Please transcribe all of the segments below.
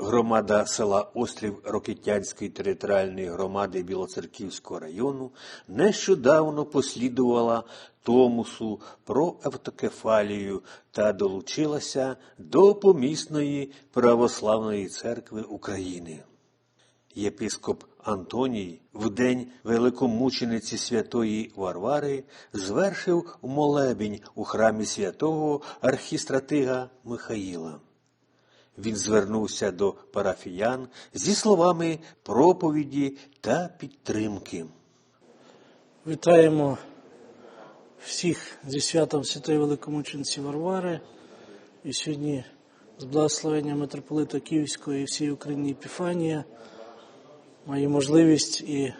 Громада села Острів Рокитянської територіальної громади Білоцерківського району нещодавно послідувала Томусу про автокефалію та долучилася до помісної православної церкви України. Єпископ Антоній в день великомучениці святої Варвари звершив молебень у храмі святого архістратига Михаїла. Він звернувся до парафіян зі словами проповіді та підтримки. Вітаємо всіх зі святом Святої Великомучениці Варвари. І сьогодні з благословення митрополита Київського і всієї України Епіфанія маю можливість і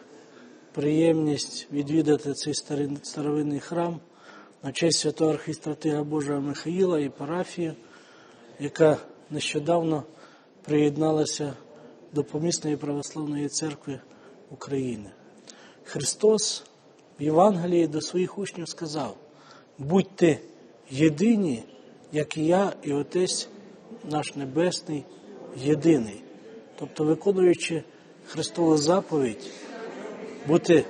приємність відвідати цей старовинний храм на честь святого архістратига Божого Михаїла і парафії, яка нещодавно приєдналася до помісної православної церкви України. Христос в Євангелії до своїх учнів сказав: будьте єдині, як і я, і Отець наш Небесний, єдиний. Тобто, виконуючи Христову заповідь, бути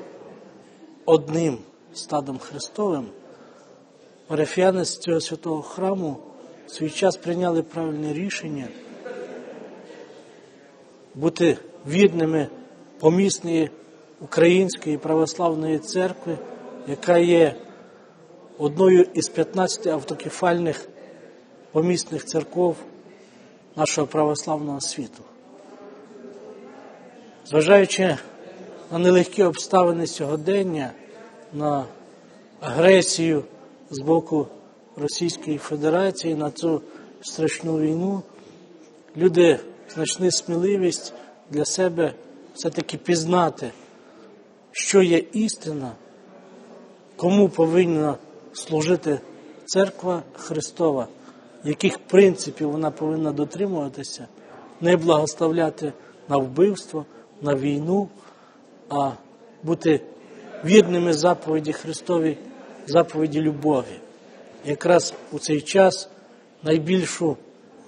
одним стадом Христовим, парафіяни з цього святого храму в свій час прийняли правильне рішення бути вірними помісної Української православної церкви, яка є одною із 15 автокефальних помісних церков нашого православного світу. Зважаючи на нелегкі обставини сьогодення, на агресію з боку Російської Федерації на цю страшну війну, люди знайшли сміливість для себе все-таки пізнати, що є істина, кому повинна служити церква Христова, яких принципів вона повинна дотримуватися, не благословляти на вбивство, на війну, а бути вірними заповіді Христові, заповіді любові якраз у цей час найбільшу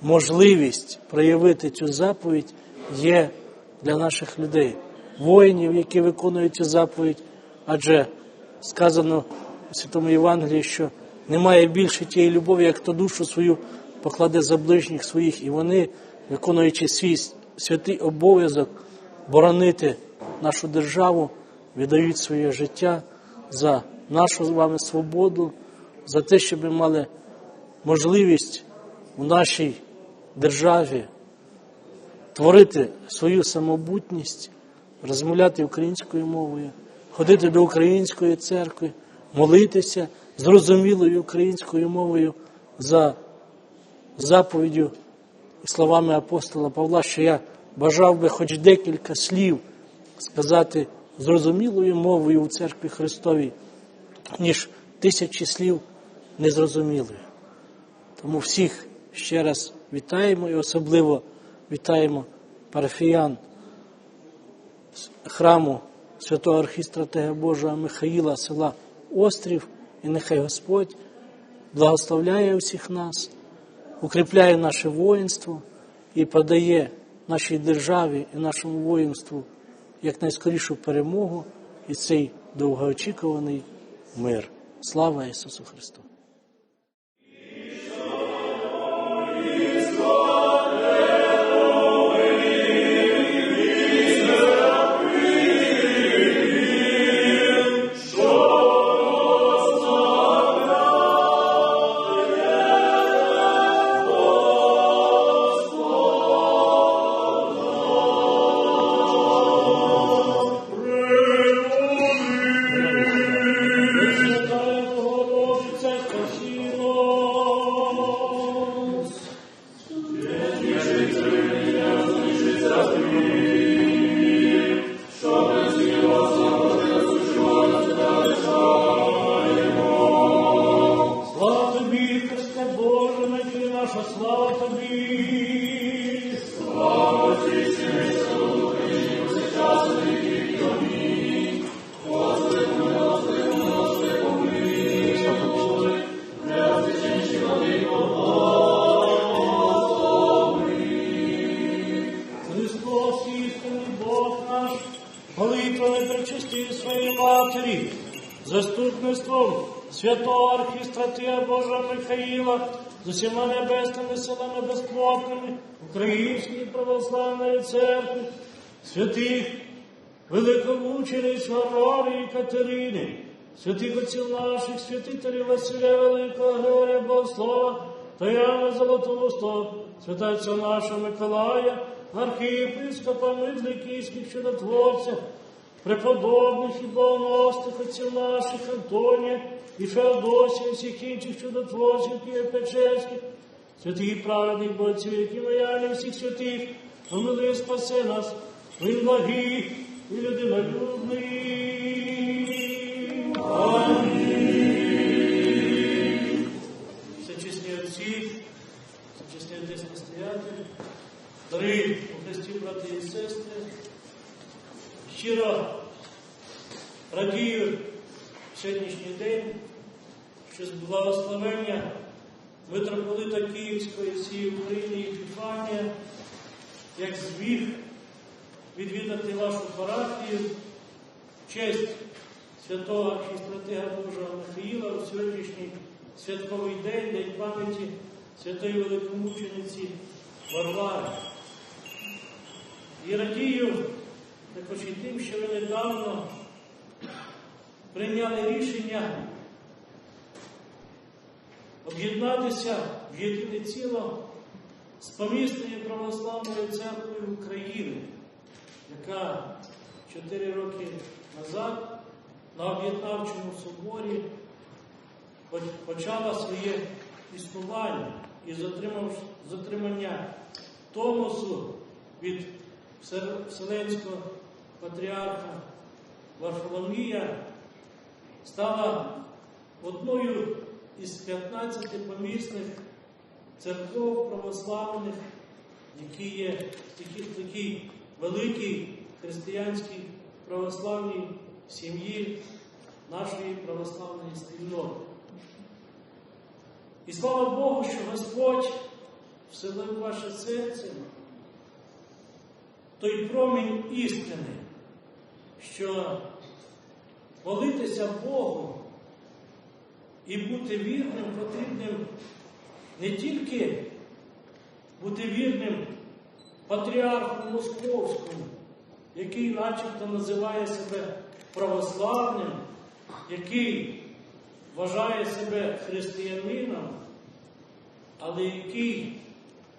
можливість проявити цю заповідь є для наших людей, воїнів, які виконують цю заповідь, адже сказано у Святому Євангелії, що немає більше тієї любові, як хто душу свою покладе за ближніх своїх, і вони, виконуючи свій святий обов'язок боронити нашу державу, віддають своє життя за нашу з вами свободу за те, щоб ми мали можливість у нашій державі творити свою самобутність, розмовляти українською мовою, ходити до української церкви, молитися зрозумілою українською мовою за заповіддю і словами апостола Павла, що я бажав би хоч декілька слів сказати зрозумілою мовою у церкві Христовій, ніж тисячі слів незрозумілою. Тому всіх ще раз вітаємо і особливо вітаємо парафіян храму святого архістратега Божого Михаїла, села Острів, і нехай Господь благословляє усіх нас, укріпляє наше воїнство і подає нашій державі і нашому воїнству якнайскорішу перемогу і цей довгоочікуваний мир. Слава Ісусу Христу! Заступництвом святого архістратия Божого Михаїла, з усіма небесними силами безплотними, Української православної церкви, святих великомучениць Варвари і Катерини, святих отців наших, святителів Василя Великого, Георгія Богослова та Яна Золотоуста, святаця нашого Миколая, архієпископа Мидликійських чудотворців, преподобних і богоносних отців наших Антонія і Феодосія, всіх інших чудотворців Києво-Печерських, святих праведних бойців, які вояли всіх святих, помили спаси нас, він благий і людинолюбний. Всечесні отці, всечесні отець настоятель, дорогі у Христі, брати і сестри, щиро радію сьогоднішній день, що з благословення митрополита Київської всієї України Епіфанія, як зміг відвідати вашу парафію честь святого архістратига Божого Михаїла у сьогоднішній святковий день, день пам'яті святої великомучениці Варвари. І радію також і тим, що ви недавно прийняли рішення об'єднатися в єдине ціло з помісною православною церквою України, яка чотири роки назад на об'єднавчому соборі почала своє існування і з отримання Томосу від Вселенського патріарха Варфоломія стала одною із 15 помісних церков православних, які є в такій великій християнській православній сім'ї нашої православної спільноти. І слава Богу, що Господь вселив ваше серце той промінь істини, що молитися Богу і бути вірним потрібним не тільки бути вірним патріарху Московському, який начебто називає себе православним, який вважає себе християнином, але який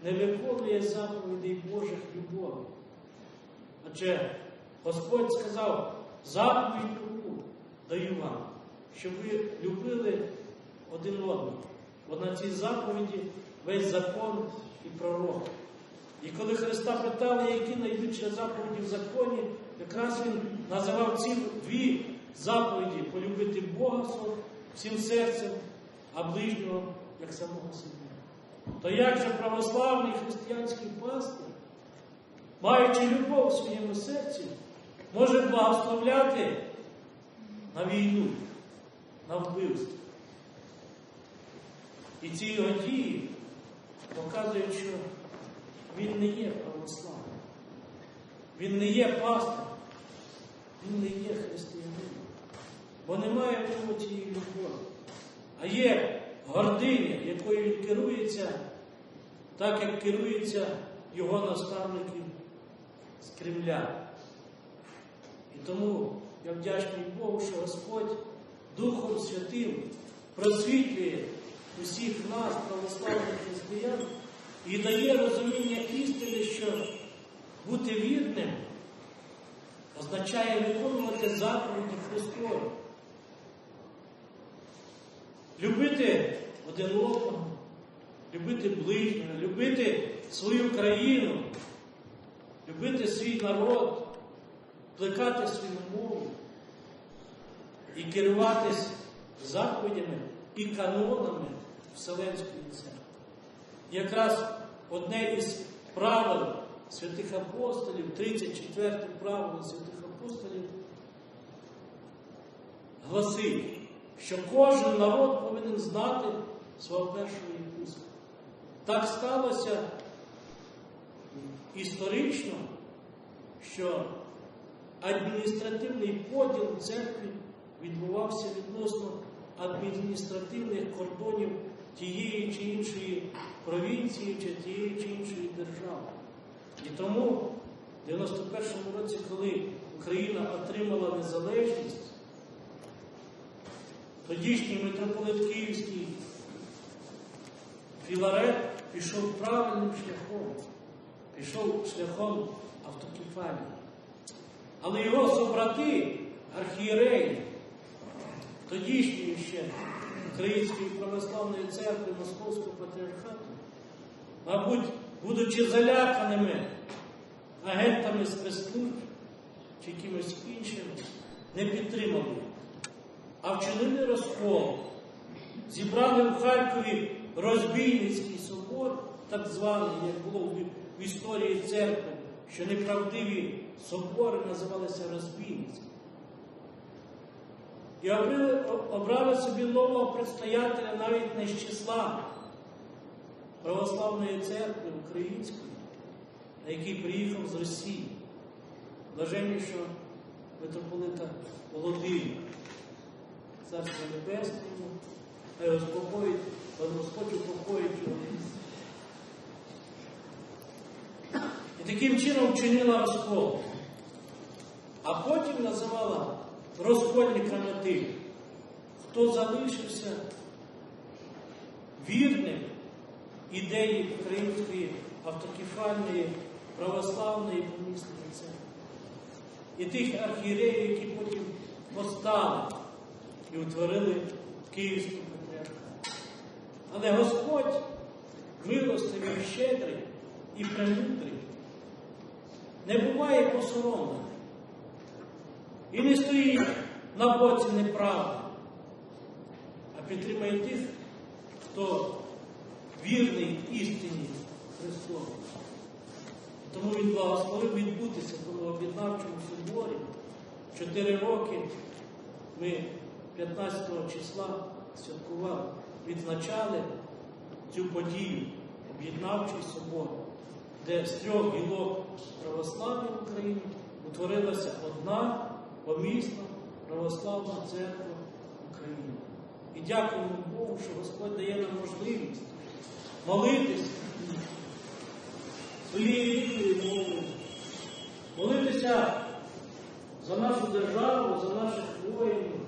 не виконує заповідей Божих любові. Адже Господь сказав, заповідь любу даю вам, щоб ви любили один одного. Бо на цій заповіді весь закон і пророк. І коли Христа питали, які найбільші заповіді в законі, якраз Він називав ці дві заповіді полюбити Бога всім серцем, а ближнього як самого себе. То як же православний християнський пастир, маючи любов в своєму серці, може благословляти на війну, на вбивство? І ці його дії показують, що він не є православним, він не є пастирем, він не є християнином, бо немає в ньому цієї любові, а є гординя, якою він керується, так як керуються його наставники з Кремля. І тому я вдячний Богу, що Господь Духом Святим просвітлює усіх нас, православних християн, і дає розуміння істини, що бути вірним означає виконувати заповіді Христові. Любити один одного, любити ближнього, любити свою країну, любити свій народ, плекати свою мову і керуватись заповідями і канонами Вселенської церкви. Якраз одне із правил святих апостолів, 34 правило святих апостолів, гласить, що кожен народ повинен знати свого першого єпископа. Так сталося історично, що адміністративний поділ у церкві відбувався відносно адміністративних кордонів тієї чи іншої провінції чи тієї чи іншої держави. І тому в 91-му році, коли Україна отримала незалежність, тодішній митрополит Київський Філарет пішов правильним шляхом, пішов шляхом автокефалії. Але його собрати, архієреї, тодішньої ще Української православної церкви Московського патріархату, мабуть, будучи заляканими агентами спецслужб чи якимось іншим, не підтримали, а вчинили розкол. Зібрали в Харкові розбійницький собор, так званий, як було в в історії церкви, що неправдиві собори називалися розбійницькими. І обрали, собі нового предстоятеля навіть не з числа православної церкви української, на який приїхав з Росії, блаженнішого митрополита Володимира, Царство Небесне, Господь упокоїть його. І таким чином вчинила розкол. А потім називала розкольниками тих, хто залишився вірним ідеї української автокефальної православної помісної церкви. І тих архієреїв, які потім постали і утворили Київську патріархат. Але Господь милостивий, щедрий і премудрий, не буває посоромлений і не стоїть на боці неправди, а підтримує тих, хто вірний істині Христові. Тому Він благословив відбутися в об'єднавчому соборі. Чотири роки ми 15 числа святкували, відзначали цю подію, об'єднавчий собор, де з трьох гілок православ'я в Україні утворилася одна помісна православна церква України. І дякуємо Богу, що Господь дає нам можливість молитися своєю мовою, молитися за нашу державу, за наших воїнів.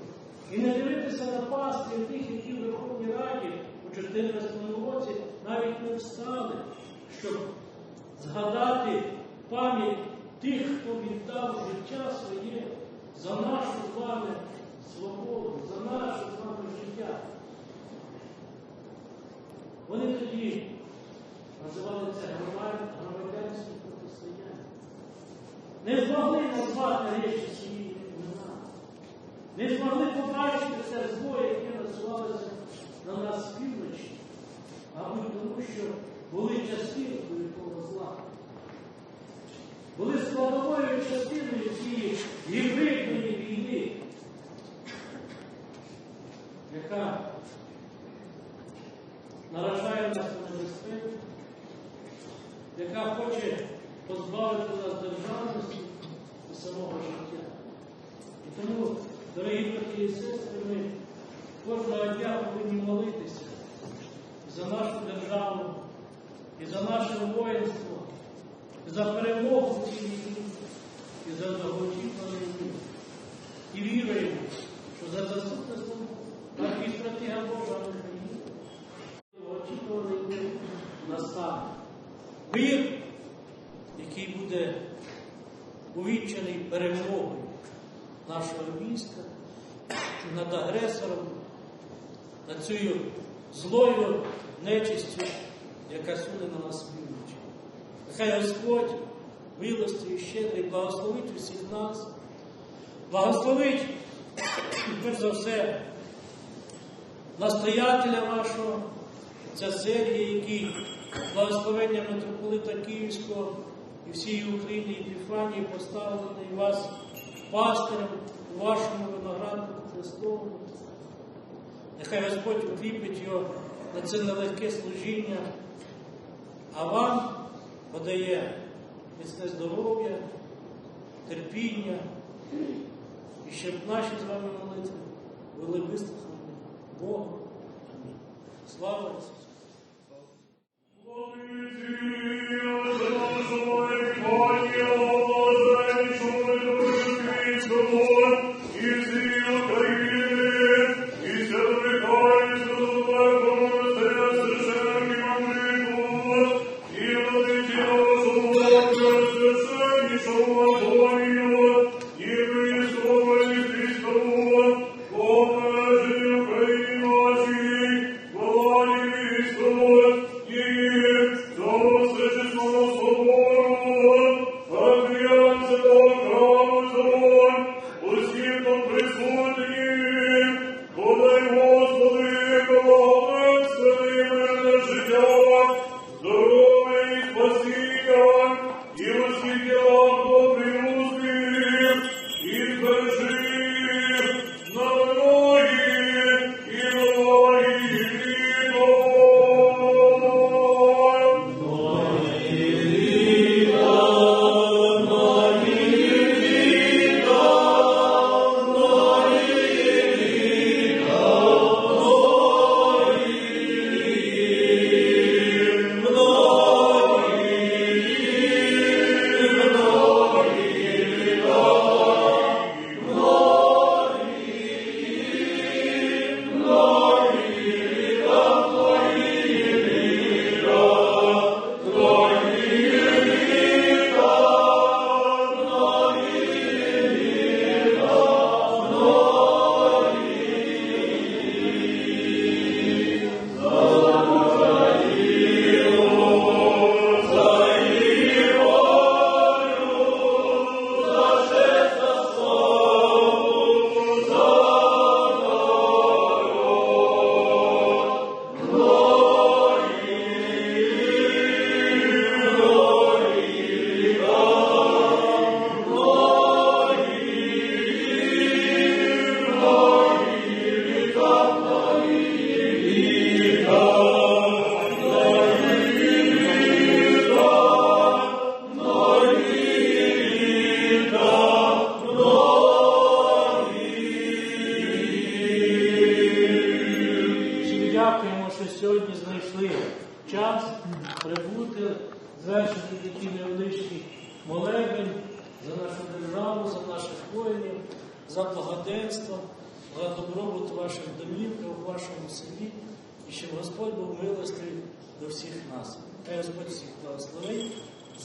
І не дивитися на пастир тих, які в Верховній Раді у 14 році навіть не встали, щоб згадати пам'ять тих, хто віддав життя своє за нашу з вами свободу, за наше з вами життя. Вони тоді називали це громадянським протистоянням. Не змогли назвати речі свої імена. Не змогли побачити це зло, яке насувалося на нас з півночі, мабуть, тому що були частиною того зла. Були складовою частиною цієї гібридної війни, яка наражає нас на небезпеку, яка хоче позбавити нас державності і самого життя. І тому, дорогі брати і сестри, ми кожного дня повинні молитися за нашу державу і за наше воїнство, і за перемогу в цій війні, і за довгоочікувану війну. І віруємо, що за заступництвом архістратига Божа Михаїла довгоочікуваний мир настане. Мир, який буде увінчений перемогою нашого війська над агресором, над цією злою нечистю, яка суне на нас півночі. Нехай Господь милостивий, щедрий, благословить усіх нас, благословить, перш за все, настоятеля вашого, ця серія, який благословення митрополита Київського і всієї України Епіфанії поставлений вас пастирем у вашому винограднику Христовому. Нехай Господь укріпить його на це нелегке служіння, а вам подає міцне здоров'я, терпіння, І щоб наші з вами молитви були вислухані Богом. Слава Ісусу! Сьогодні знайшли час прибути, звершити такий невеличкий молебень за нашу державу, за наших воїнів, за благоденство, за добробут ваших домівках, у вашому селі, і щоб Господь був милостивий до всіх нас. Хай Господь всіх благословить.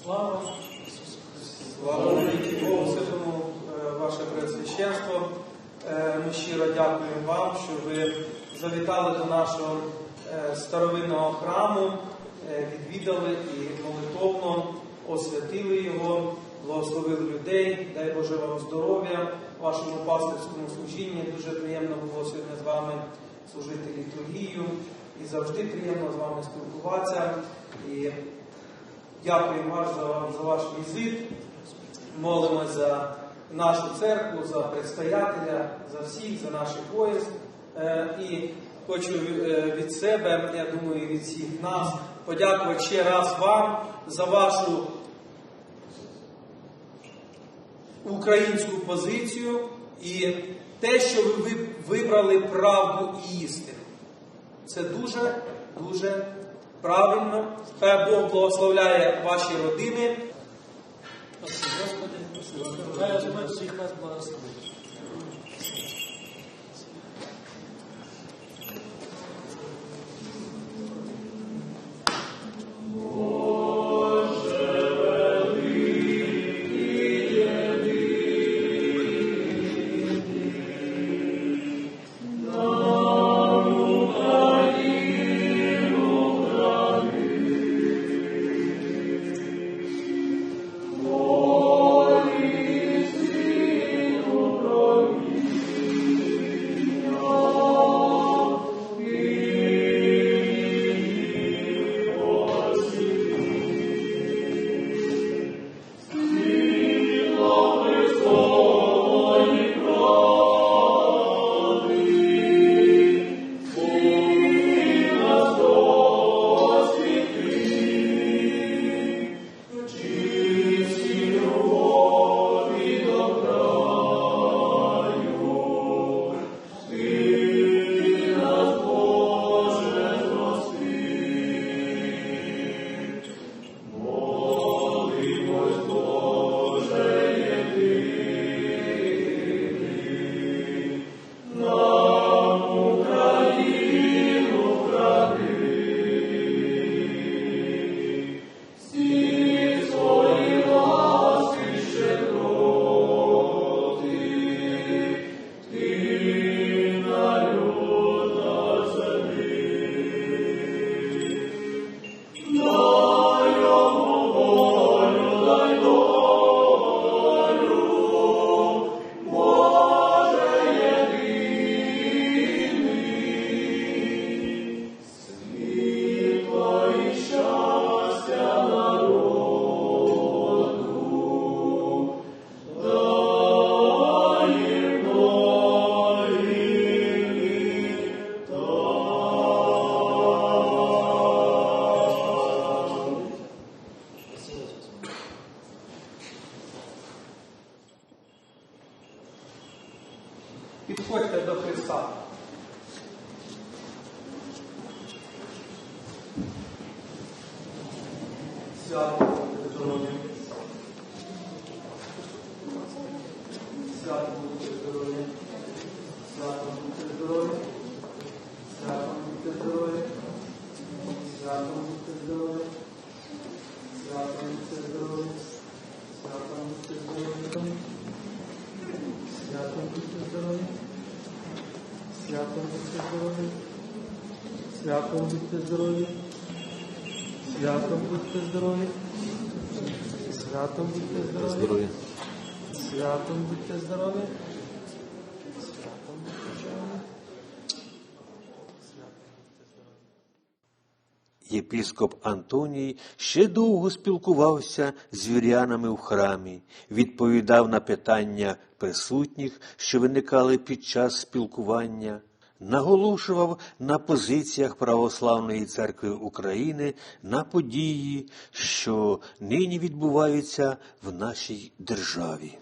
Слава Ісусу Христу! Слава Богу, святому е, ваше Преосвященство. Е, Ми щиро дякуємо вам, що ви завітали до нашого старовинного храму, е, відвідали і молитовно освятили його, благословили людей. Дай Боже вам здоров'я, вашому пастирському служінні. Дуже приємно було сьогодні з вами служити літургію. І завжди приємно з вами спілкуватися. І Дякуємо вас за, за ваш візит. Молимось за нашу церкву, за предстоятеля, за всіх, за наших воїн. Е, і хочу е, від себе, я думаю, від всіх нас подякувати ще раз вам за вашу українську позицію і те, що ви вибрали правду і істину. Це дуже, дуже правильно. Хай Бог благословляє ваші родини. Спасибо, Господи, хай Господь всіх нас благословить. Свято будьте здорові. Свято будьте здорові. Свято будьте здорові. Свято будьте здорові. Здоров'я. Святом будьте здорові. Святом будьте здорові. Єпіскоп Антоній ще довго спілкувався з вірянами в храмі, відповідав на питання присутніх, що виникали під час спілкування, наголошував на позиціях Православної церкви України на події, що нині відбуваються в нашій державі.